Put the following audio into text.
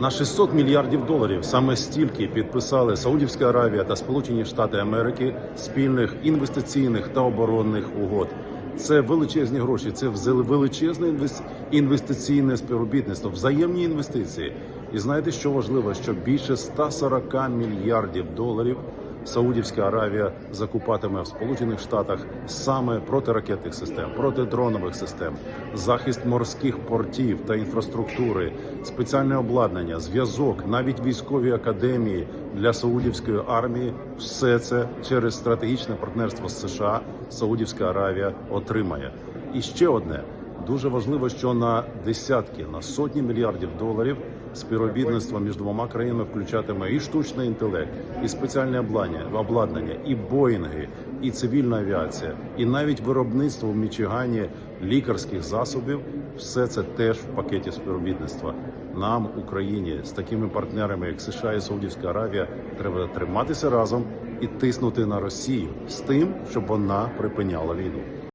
На 600 мільярдів доларів саме стільки підписали Саудівська Аравія та Сполучені Штати Америки спільних інвестиційних та оборонних угод. Це величезні гроші, це величезне інвес- інвестиційне співробітництво, взаємні інвестиції. І знаєте, що важливо, що більше 140 мільярдів доларів Саудівська Аравія закупатиме в Сполучених Штатах саме протиракетних систем, протидронових систем, захист морських портів та інфраструктури, спеціальне обладнання, зв'язок, навіть військові академії для саудівської армії. Все це через стратегічне партнерство з США Саудівська Аравія отримає. І ще одне дуже важливо, що на десятки, на сотні мільярдів доларів співробітництво між двома країнами включатиме і штучний інтелект, і спеціальне обладнання, і боїнги, і цивільна авіація, і навіть виробництво в Мічигані лікарських засобів. Все це теж в пакеті співробітництва. Нам, Україні, з такими партнерами, як США і Саудівська Аравія, треба триматися разом і тиснути на Росію з тим, щоб вона припиняла війну.